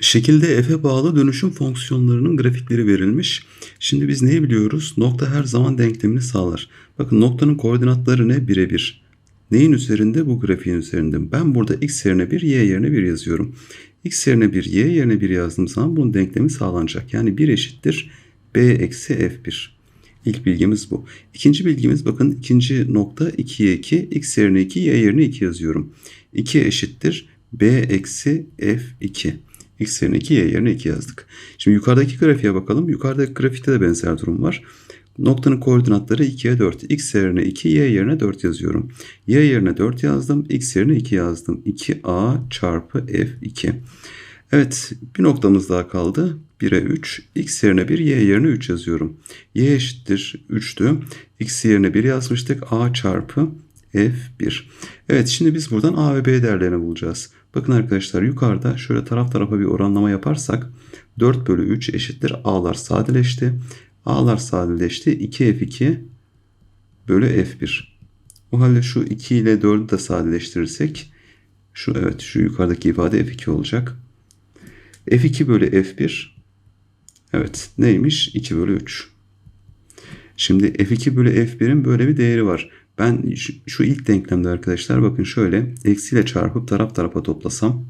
Şekilde f'e bağlı dönüşüm fonksiyonlarının grafikleri verilmiş. Şimdi biz neyi biliyoruz? Nokta her zaman denklemini sağlar. Bakın noktanın koordinatları ne? Birebir. Neyin üzerinde? Bu grafiğin üzerinde. Ben burada x yerine 1, y yerine 1 yazıyorum. x yerine 1, y yerine 1 yazdığım zaman bunun denklemi sağlanacak. Yani 1 eşittir b eksi f1. İlk bilgimiz bu. İkinci bilgimiz bakın ikinci nokta 2'ye 2, x yerine 2, y yerine 2 yazıyorum. 2 eşittir b eksi f2. X yerine 2, Y yerine 2 yazdık. Şimdi yukarıdaki grafiğe bakalım. Yukarıdaki grafikte de benzer durum var. Noktanın koordinatları 2'ye 4. X yerine 2, Y yerine 4 yazıyorum. Y yerine 4 yazdım. X yerine 2 yazdım. 2A çarpı F2. Evet bir noktamız daha kaldı. 1'e 3. X yerine 1, Y yerine 3 yazıyorum. Y eşittir 3'tü. X yerine 1 yazmıştık. A çarpı F1. Evet şimdi biz buradan A ve B değerlerini bulacağız. Bakın arkadaşlar yukarıda şöyle taraf tarafa bir oranlama yaparsak 4 bölü 3 eşittir A'lar sadeleşti. A'lar sadeleşti. 2F2 bölü F1. O halde şu 2 ile 4'ü de sadeleştirirsek şu evet şu yukarıdaki ifade F2 olacak. F2 bölü F1 evet neymiş? 2 bölü 3. Şimdi F2 bölü F1'in böyle bir değeri var. Ben şu, ilk denklemde arkadaşlar bakın şöyle eksiyle çarpıp taraf tarafa toplasam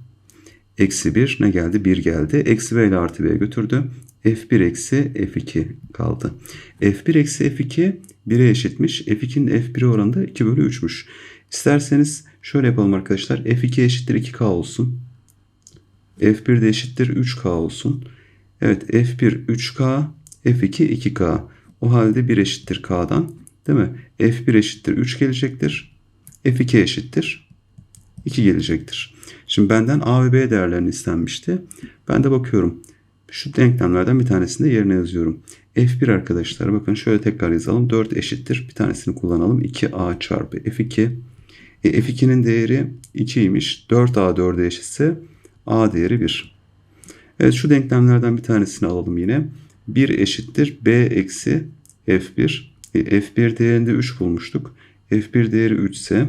eksi 1 ne geldi? 1 geldi. Eksi b ile artı b götürdü. F1 eksi F2 kaldı. F1 eksi F2 1'e eşitmiş. F2'nin F1'e oranı da 2 bölü 3'müş. İsterseniz şöyle yapalım arkadaşlar. F2 eşittir 2K olsun. F1 de eşittir 3K olsun. Evet F1 3K, F2 2K. O halde 1 eşittir K'dan. Değil mi? F1 eşittir 3 gelecektir. F2 eşittir 2 gelecektir. Şimdi benden A ve B değerlerini istenmişti. Ben de bakıyorum. Şu denklemlerden bir tanesini de yerine yazıyorum. F1 arkadaşlar bakın şöyle tekrar yazalım. 4 eşittir. Bir tanesini kullanalım. 2A çarpı F2. E, F2'nin değeri 2'ymiş. 4A 4'e eşitse A değeri 1. Evet şu denklemlerden bir tanesini alalım yine. 1 eşittir B eksi F1. E, F1 değerinde 3 bulmuştuk. F1 değeri 3 ise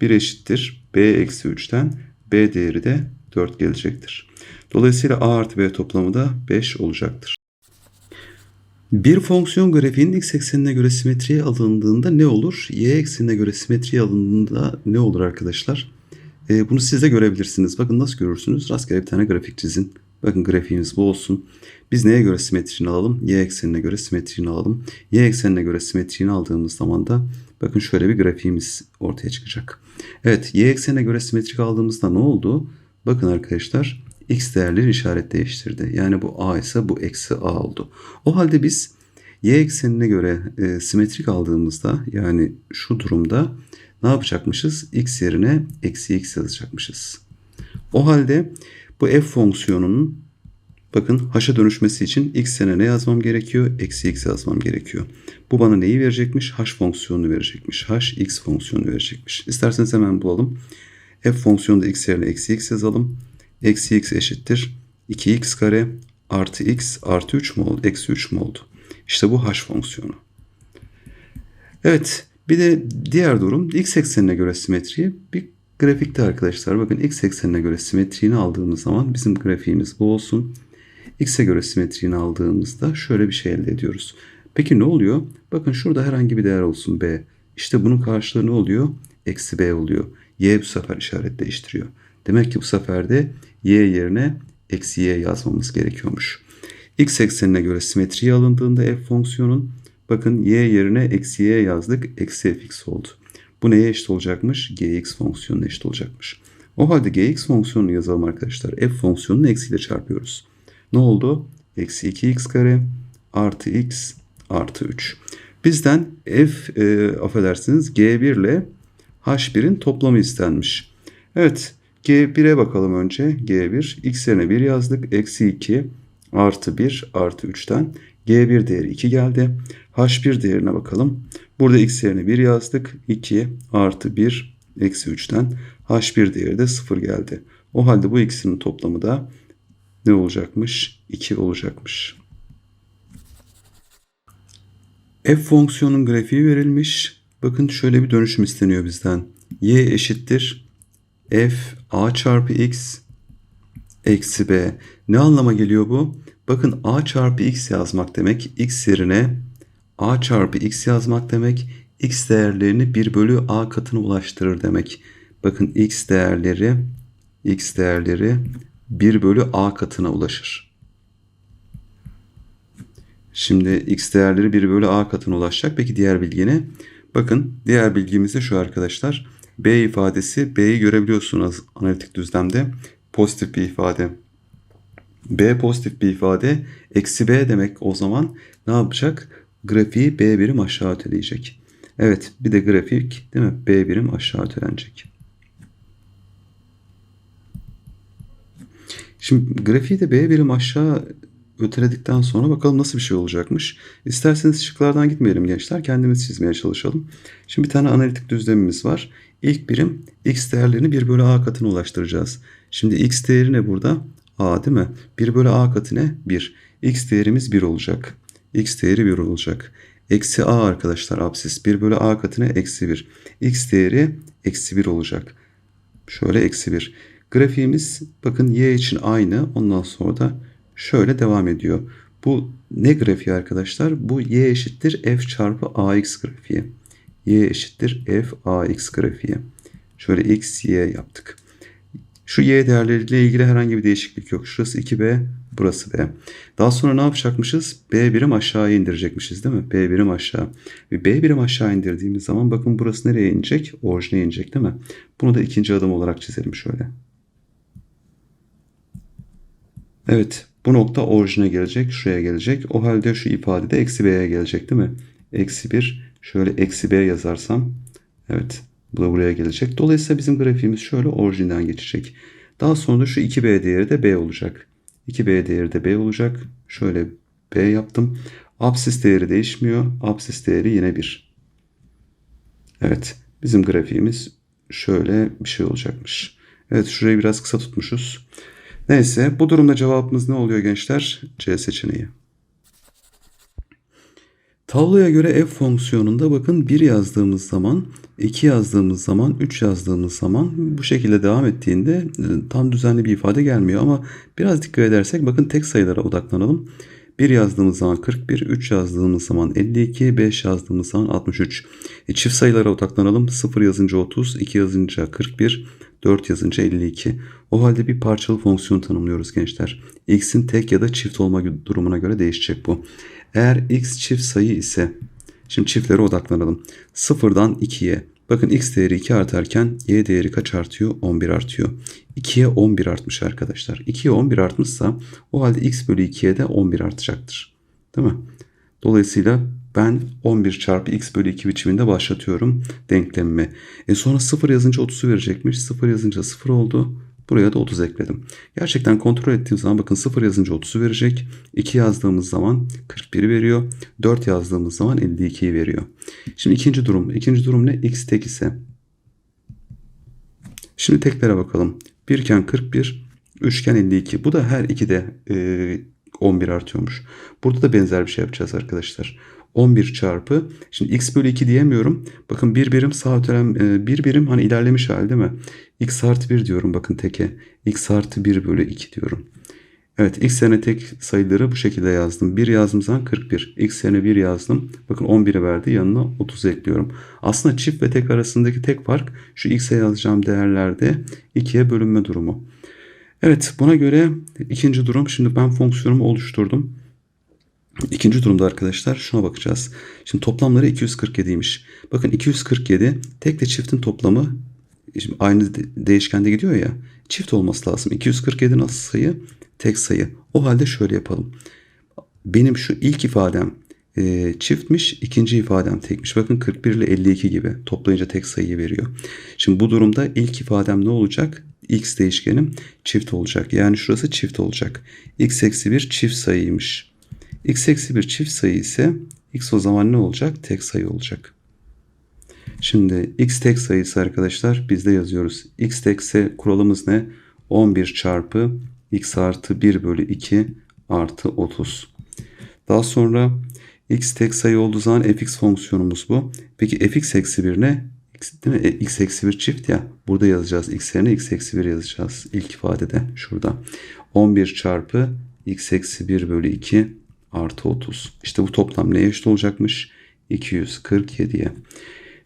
1 eşittir B eksi 3'ten B değeri de 4 gelecektir. Dolayısıyla A artı B toplamı da 5 olacaktır. Bir fonksiyon grafiğinin x eksenine göre simetriye alındığında ne olur? Y eksenine göre simetriye alındığında ne olur arkadaşlar? E, bunu siz de görebilirsiniz. Bakın nasıl görürsünüz? Rastgele bir tane grafik çizin. Bakın grafiğimiz bu olsun. Biz neye göre simetriğini alalım? Y eksenine göre simetriğini alalım. Y eksenine göre simetriğini aldığımız zaman da bakın şöyle bir grafiğimiz ortaya çıkacak. Evet y eksenine göre simetrik aldığımızda ne oldu? Bakın arkadaşlar x değerleri işaret değiştirdi. Yani bu a ise bu eksi a oldu. O halde biz y eksenine göre e, simetrik aldığımızda yani şu durumda ne yapacakmışız? x yerine eksi x yazacakmışız. O halde bu f fonksiyonunun bakın h'a dönüşmesi için x sene ne yazmam gerekiyor? Eksi x yazmam gerekiyor. Bu bana neyi verecekmiş? h fonksiyonunu verecekmiş. h x fonksiyonunu verecekmiş. İsterseniz hemen bulalım. f fonksiyonunda x yerine eksi x yazalım. Eksi x eşittir 2x kare artı x artı 3 mü oldu? Eksi 3 mü oldu? İşte bu h fonksiyonu. Evet bir de diğer durum x eksenine göre simetriyi bir Grafikte arkadaşlar bakın x eksenine göre simetriğini aldığımız zaman bizim grafiğimiz bu olsun. X'e göre simetriğini aldığımızda şöyle bir şey elde ediyoruz. Peki ne oluyor? Bakın şurada herhangi bir değer olsun b. İşte bunun karşılığı ne oluyor? Eksi b oluyor. Y bu sefer işaret değiştiriyor. Demek ki bu sefer de y yerine eksi y yazmamız gerekiyormuş. X eksenine göre simetriye alındığında f fonksiyonun bakın y yerine eksi y yazdık. Eksi fx oldu. Bu neye eşit olacakmış? gx fonksiyonuna eşit olacakmış. O halde gx fonksiyonunu yazalım arkadaşlar. f fonksiyonunu eksiyle çarpıyoruz. Ne oldu? Eksi 2x kare artı x artı 3. Bizden f e, affedersiniz g1 ile h1'in toplamı istenmiş. Evet g1'e bakalım önce. g1 x yerine 1 yazdık. Eksi 2 artı 1 artı 3'ten g1 değeri 2 geldi. h1 değerine bakalım. Burada x yerine 1 yazdık. 2 artı 1 eksi 3'ten h1 değeri de 0 geldi. O halde bu ikisinin toplamı da ne olacakmış? 2 olacakmış. F fonksiyonun grafiği verilmiş. Bakın şöyle bir dönüşüm isteniyor bizden. y eşittir f a çarpı x eksi b. Ne anlama geliyor bu? Bakın a çarpı x yazmak demek. x yerine a çarpı x yazmak demek. x değerlerini 1 bölü a katına ulaştırır demek. Bakın x değerleri x değerleri 1 bölü a katına ulaşır. Şimdi x değerleri 1 bölü a katına ulaşacak. Peki diğer bilgi ne? Bakın diğer bilgimiz de şu arkadaşlar. B ifadesi B'yi görebiliyorsunuz analitik düzlemde. Pozitif bir ifade. B pozitif bir ifade. Eksi B demek o zaman ne yapacak? Grafiği B birim aşağı öteleyecek. Evet bir de grafik değil mi? B birim aşağı ötelenecek. Şimdi grafiği de B birim aşağı öteledikten sonra bakalım nasıl bir şey olacakmış. İsterseniz şıklardan gitmeyelim gençler. Kendimiz çizmeye çalışalım. Şimdi bir tane analitik düzlemimiz var. İlk birim x değerlerini 1 bölü a katına ulaştıracağız. Şimdi x değeri ne burada? a değil mi? 1 bölü a katı ne? 1. x değerimiz 1 olacak. x değeri 1 olacak. Eksi a arkadaşlar absis. 1 bölü a katı ne? Eksi 1. x değeri eksi 1 olacak. Şöyle eksi 1. Grafiğimiz bakın y için aynı. Ondan sonra da şöyle devam ediyor. Bu ne grafiği arkadaşlar? Bu y eşittir f çarpı ax grafiği. Y eşittir f ax grafiği. Şöyle x, y yaptık. Şu y değerleriyle ilgili herhangi bir değişiklik yok. Şurası 2b, burası b. Daha sonra ne yapacakmışız? b birim aşağı indirecekmişiz değil mi? b birim aşağı. B birim aşağı indirdiğimiz zaman bakın burası nereye inecek? Orijine inecek değil mi? Bunu da ikinci adım olarak çizelim şöyle. Evet bu nokta orijine gelecek. Şuraya gelecek. O halde şu ifade de eksi b'ye gelecek değil mi? Eksi 1 şöyle eksi b yazarsam evet bu da buraya gelecek. Dolayısıyla bizim grafiğimiz şöyle orijinden geçecek. Daha sonra şu 2b değeri de b olacak. 2b değeri de b olacak. Şöyle b yaptım. Absis değeri değişmiyor. Absis değeri yine 1. Evet bizim grafiğimiz şöyle bir şey olacakmış. Evet şurayı biraz kısa tutmuşuz. Neyse bu durumda cevabımız ne oluyor gençler? C seçeneği. Tabloya göre f fonksiyonunda bakın 1 yazdığımız zaman, 2 yazdığımız zaman, 3 yazdığımız zaman bu şekilde devam ettiğinde e, tam düzenli bir ifade gelmiyor. Ama biraz dikkat edersek bakın tek sayılara odaklanalım. 1 yazdığımız zaman 41, 3 yazdığımız zaman 52, 5 yazdığımız zaman 63. E, çift sayılara odaklanalım. 0 yazınca 30, 2 yazınca 41, 4 yazınca 52. O halde bir parçalı fonksiyon tanımlıyoruz gençler. x'in tek ya da çift olma durumuna göre değişecek bu. Eğer x çift sayı ise şimdi çiftlere odaklanalım. 0'dan 2'ye bakın x değeri 2 artarken y değeri kaç artıyor? 11 artıyor. 2'ye 11 artmış arkadaşlar. 2'ye 11 artmışsa o halde x bölü 2'ye de 11 artacaktır. Değil mi? Dolayısıyla ben 11 çarpı x bölü 2 biçiminde başlatıyorum denklemimi. E sonra 0 yazınca 30'u verecekmiş. 0 yazınca 0 oldu. Buraya da 30 ekledim. Gerçekten kontrol ettiğim zaman bakın 0 yazınca 30'u verecek. 2 yazdığımız zaman 41'i veriyor. 4 yazdığımız zaman 52'yi veriyor. Şimdi ikinci durum. İkinci durum ne? x tek ise. Şimdi teklere bakalım. 1 iken 41, 3 iken 52. Bu da her iki de e, 11 artıyormuş. Burada da benzer bir şey yapacağız arkadaşlar. 11 çarpı. Şimdi x bölü 2 diyemiyorum. Bakın bir birim sağ ötelen e, bir birim hani ilerlemiş hal değil mi? X artı 1 diyorum bakın teke. x artı 1 bölü 2 diyorum. Evet x yerine tek sayıları bu şekilde yazdım. 1 yazdığım zaman 41. x yerine 1 yazdım. Bakın 11'i verdi yanına 30 ekliyorum. Aslında çift ve tek arasındaki tek fark şu x'e yazacağım değerlerde 2'ye bölünme durumu. Evet buna göre ikinci durum şimdi ben fonksiyonumu oluşturdum. İkinci durumda arkadaşlar şuna bakacağız. Şimdi toplamları 247'ymiş. Bakın 247 tek de çiftin toplamı şimdi aynı değişkende gidiyor ya. Çift olması lazım. 247 nasıl sayı? Tek sayı. O halde şöyle yapalım. Benim şu ilk ifadem e, çiftmiş, ikinci ifadem tekmiş. Bakın 41 ile 52 gibi toplayınca tek sayıyı veriyor. Şimdi bu durumda ilk ifadem ne olacak? x değişkenim çift olacak. Yani şurası çift olacak. x eksi 1 çift sayıymış x eksi bir çift sayı ise x o zaman ne olacak? Tek sayı olacak. Şimdi x tek sayısı arkadaşlar biz de yazıyoruz. x tekse kuralımız ne? 11 çarpı x artı 1 bölü 2 artı 30. Daha sonra x tek sayı olduğu zaman fx fonksiyonumuz bu. Peki fx eksi 1 ne? X, değil mi? E, x eksi 1 çift ya. Burada yazacağız. x yerine x eksi 1 yazacağız. İlk ifadede şurada. 11 çarpı x eksi 1 bölü 2 artı 30. İşte bu toplam neye eşit olacakmış? 247'ye.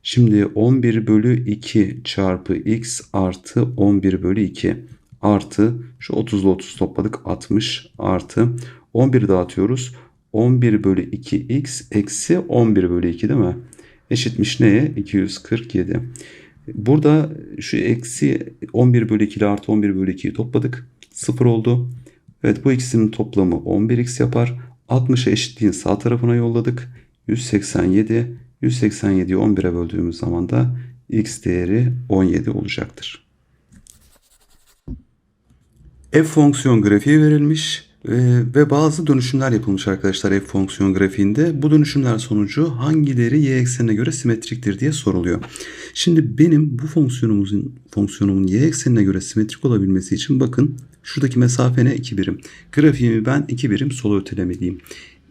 Şimdi 11 bölü 2 çarpı x artı 11 bölü 2 artı şu 30 ile 30 topladık 60 artı 11 dağıtıyoruz. 11 bölü 2x eksi 11 bölü 2 değil mi? Eşitmiş neye? 247. Burada şu eksi 11 bölü 2 ile artı 11 bölü 2'yi topladık. 0 oldu. Evet bu ikisinin toplamı 11x yapar. 60'a eşitliğin sağ tarafına yolladık. 187. 187'yi 11'e böldüğümüz zaman da x değeri 17 olacaktır. F fonksiyon grafiği verilmiş e, ve bazı dönüşümler yapılmış arkadaşlar f fonksiyon grafiğinde. Bu dönüşümler sonucu hangileri y eksenine göre simetriktir diye soruluyor. Şimdi benim bu fonksiyonumuzun fonksiyonumun y eksenine göre simetrik olabilmesi için bakın şuradaki mesafe ne 2 birim. Grafiğimi ben 2 birim sola ötelemeliyim.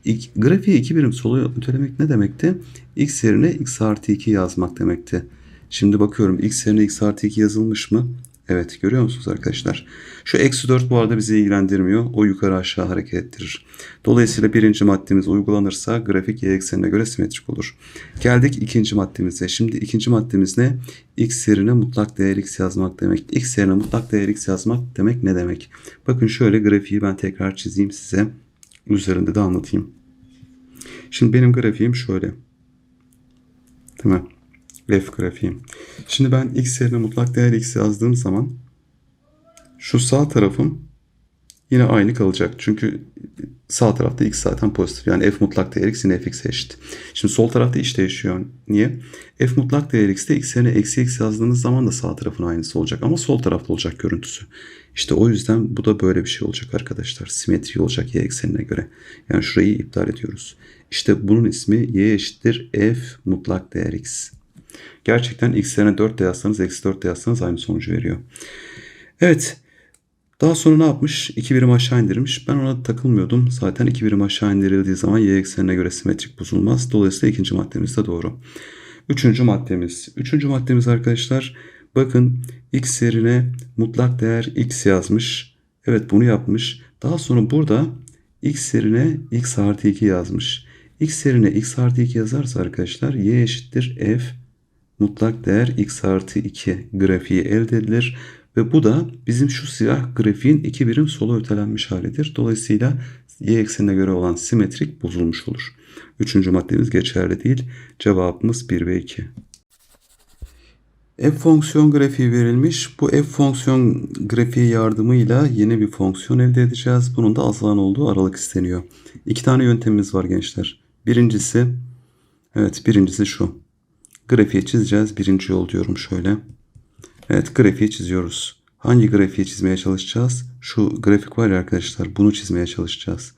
İk, grafiği 2 birim sola ötelemek ne demekti? x yerine x artı 2 yazmak demekti. Şimdi bakıyorum x yerine x artı 2 yazılmış mı? Evet görüyor musunuz arkadaşlar? Şu eksi 4 bu arada bizi ilgilendirmiyor. O yukarı aşağı hareket ettirir. Dolayısıyla birinci maddemiz uygulanırsa grafik y eksenine göre simetrik olur. Geldik ikinci maddemize. Şimdi ikinci maddemiz ne? x yerine mutlak değer x yazmak demek. x yerine mutlak değer x yazmak demek ne demek? Bakın şöyle grafiği ben tekrar çizeyim size. Üzerinde de anlatayım. Şimdi benim grafiğim şöyle. Değil mi? F grafiğim. Şimdi ben x yerine mutlak değer x yazdığım zaman şu sağ tarafım yine aynı kalacak. Çünkü sağ tarafta x zaten pozitif. Yani f mutlak değer x yine fx'e eşit. Şimdi sol tarafta iş değişiyor. Niye? f mutlak değer x'te x yerine eksi x yazdığınız zaman da sağ tarafın aynısı olacak. Ama sol tarafta olacak görüntüsü. İşte o yüzden bu da böyle bir şey olacak arkadaşlar. Simetri olacak y eksenine göre. Yani şurayı iptal ediyoruz. İşte bunun ismi y eşittir f mutlak değer x. Gerçekten x yerine 4 de yazsanız eksi 4 de yazsanız aynı sonucu veriyor. Evet. Daha sonra ne yapmış? 2 birim aşağı indirmiş. Ben ona takılmıyordum. Zaten 2 birim aşağı indirildiği zaman y eksenine göre simetrik bozulmaz. Dolayısıyla ikinci maddemiz de doğru. Üçüncü maddemiz. Üçüncü maddemiz arkadaşlar. Bakın x yerine mutlak değer x yazmış. Evet bunu yapmış. Daha sonra burada x yerine x artı 2 yazmış. x yerine x artı 2 yazarsa arkadaşlar y eşittir f mutlak değer x artı 2 grafiği elde edilir. Ve bu da bizim şu siyah grafiğin iki birim sola ötelenmiş halidir. Dolayısıyla y eksenine göre olan simetrik bozulmuş olur. Üçüncü maddemiz geçerli değil. Cevabımız 1 ve 2. F fonksiyon grafiği verilmiş. Bu f fonksiyon grafiği yardımıyla yeni bir fonksiyon elde edeceğiz. Bunun da azalan olduğu aralık isteniyor. İki tane yöntemimiz var gençler. Birincisi, evet birincisi şu. Grafiği çizeceğiz. Birinci yol diyorum şöyle. Evet grafiği çiziyoruz. Hangi grafiği çizmeye çalışacağız? Şu grafik var ya arkadaşlar bunu çizmeye çalışacağız.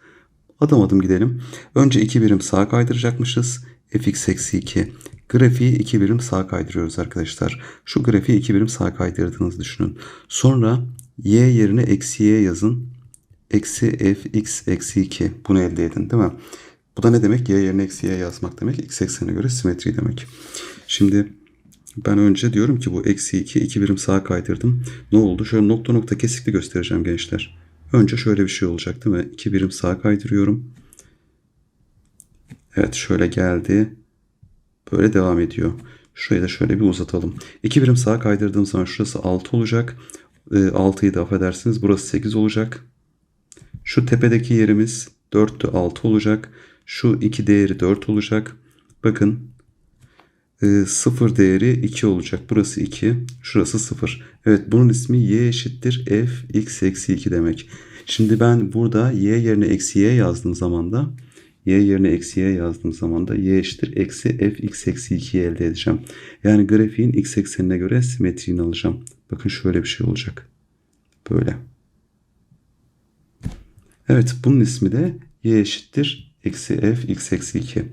Adım adım gidelim. Önce iki birim sağa kaydıracakmışız. fx eksi 2. Grafiği iki birim sağa kaydırıyoruz arkadaşlar. Şu grafiği iki birim sağa kaydırdığınızı düşünün. Sonra y yerine eksi y yazın. Eksi fx eksi 2. Bunu elde edin değil mi? Bu da ne demek? Y yerine eksi y yazmak demek. X eksenine göre simetri demek. Şimdi ben önce diyorum ki bu eksi 2, 2 birim sağa kaydırdım. Ne oldu? Şöyle nokta nokta kesikli göstereceğim gençler. Önce şöyle bir şey olacak değil mi? 2 birim sağa kaydırıyorum. Evet şöyle geldi. Böyle devam ediyor. Şurayı da şöyle bir uzatalım. 2 birim sağa kaydırdığım zaman şurası 6 olacak. 6'yı da affedersiniz. Burası 8 olacak. Şu tepedeki yerimiz 4'tü 6 olacak. Şu 2 değeri 4 olacak. Bakın 0 değeri 2 olacak. Burası 2. Şurası 0. Evet bunun ismi y eşittir f x eksi 2 demek. Şimdi ben burada y yerine eksi y yazdığım zaman da y yerine eksi y yazdığım zaman da y eşittir eksi f x eksi 2'yi elde edeceğim. Yani grafiğin x eksenine göre simetriğini alacağım. Bakın şöyle bir şey olacak. Böyle. Evet bunun ismi de y eşittir eksi f x eksi 2.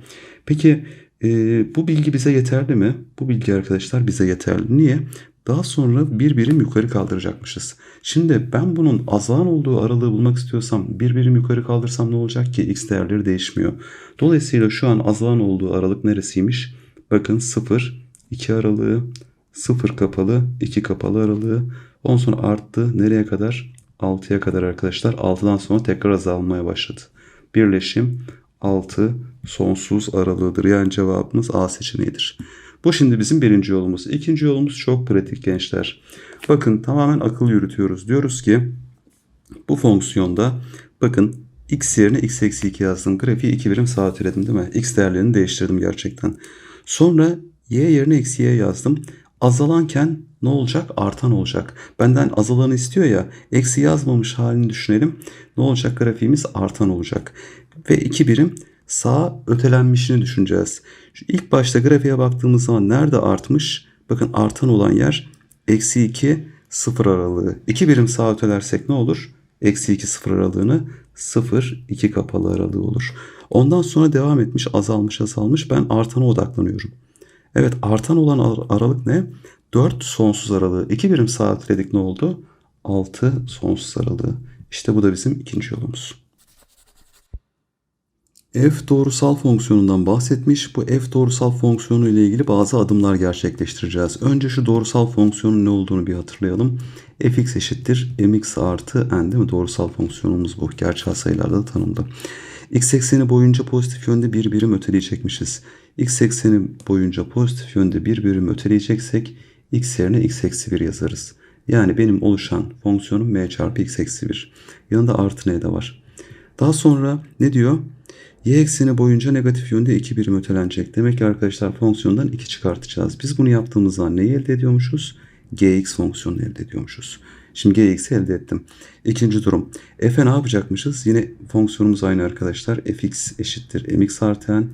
Peki e, bu bilgi bize yeterli mi? Bu bilgi arkadaşlar bize yeterli. Niye? Daha sonra bir birim yukarı kaldıracakmışız. Şimdi ben bunun azalan olduğu aralığı bulmak istiyorsam bir birim yukarı kaldırsam ne olacak ki? X değerleri değişmiyor. Dolayısıyla şu an azalan olduğu aralık neresiymiş? Bakın 0, 2 aralığı, 0 kapalı, 2 kapalı aralığı. Ondan sonra arttı. Nereye kadar? 6'ya kadar arkadaşlar. 6'dan sonra tekrar azalmaya başladı. Birleşim 6 sonsuz aralığıdır. Yani cevabımız A seçeneğidir. Bu şimdi bizim birinci yolumuz. İkinci yolumuz çok pratik gençler. Bakın tamamen akıl yürütüyoruz. Diyoruz ki bu fonksiyonda bakın x yerine x eksi 2 yazdım. Grafiği 2 birim sağa öteledim değil mi? x değerlerini değiştirdim gerçekten. Sonra y yerine eksi y yazdım. Azalanken ne olacak? Artan olacak. Benden azalanı istiyor ya. Eksi yazmamış halini düşünelim. Ne olacak? Grafiğimiz artan olacak. Ve 2 birim sağa ötelenmişini düşüneceğiz. Şu ilk başta grafiğe baktığımız zaman nerede artmış? Bakın artan olan yer eksi 2 sıfır aralığı. 2 birim sağa ötelersek ne olur? Eksi 2 sıfır aralığını 0 2 kapalı aralığı olur. Ondan sonra devam etmiş azalmış azalmış ben artana odaklanıyorum. Evet artan olan ar- aralık ne? 4 sonsuz aralığı. 2 birim sağa öteledik ne oldu? 6 sonsuz aralığı. İşte bu da bizim ikinci yolumuz. F doğrusal fonksiyonundan bahsetmiş. Bu f doğrusal fonksiyonu ile ilgili bazı adımlar gerçekleştireceğiz. Önce şu doğrusal fonksiyonun ne olduğunu bir hatırlayalım. fx eşittir mx artı n değil mi? Doğrusal fonksiyonumuz bu. Gerçel sayılarda da tanımlı. x ekseni boyunca pozitif yönde bir birim öteleyecekmişiz. x ekseni boyunca pozitif yönde bir birim öteleyeceksek x yerine x eksi 1 yazarız. Yani benim oluşan fonksiyonum m çarpı x eksi 1. Yanında artı n de var. Daha sonra ne diyor? Y ekseni boyunca negatif yönde 2 birim ötelenecek. Demek ki arkadaşlar fonksiyondan 2 çıkartacağız. Biz bunu yaptığımız zaman neyi elde ediyormuşuz? gx fonksiyonunu elde ediyormuşuz. Şimdi gx'i elde ettim. İkinci durum. f'e ne yapacakmışız? Yine fonksiyonumuz aynı arkadaşlar. fx eşittir mx artı n.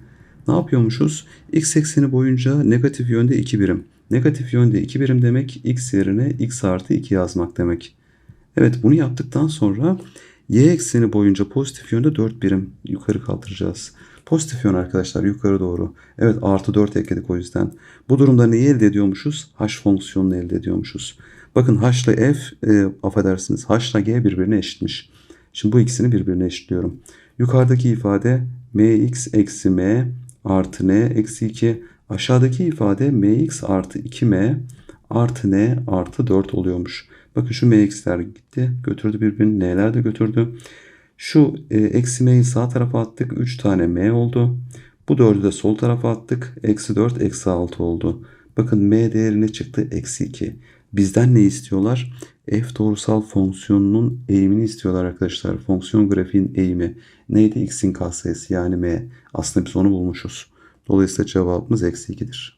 Ne yapıyormuşuz? x ekseni boyunca negatif yönde 2 birim. Negatif yönde 2 birim demek x yerine x artı 2 yazmak demek. Evet bunu yaptıktan sonra y ekseni boyunca pozitif yönde 4 birim yukarı kaldıracağız. Pozitif yön arkadaşlar yukarı doğru. Evet artı 4 ekledik o yüzden. Bu durumda neyi elde ediyormuşuz? H fonksiyonunu elde ediyormuşuz. Bakın H ile F e, affedersiniz H ile G birbirine eşitmiş. Şimdi bu ikisini birbirine eşitliyorum. Yukarıdaki ifade mx eksi m artı n eksi 2. Aşağıdaki ifade mx artı 2m artı n artı 4 oluyormuş. Bakın şu mx'ler gitti. Götürdü birbirini. N'ler de götürdü. Şu e, eksi m'yi sağ tarafa attık. 3 tane m oldu. Bu 4'ü de sol tarafa attık. Eksi 4 eksi 6 oldu. Bakın m değerine çıktı. Eksi 2. Bizden ne istiyorlar? F doğrusal fonksiyonunun eğimini istiyorlar arkadaşlar. Fonksiyon grafiğin eğimi. Neydi? X'in katsayısı yani m. Aslında biz onu bulmuşuz. Dolayısıyla cevabımız eksi 2'dir.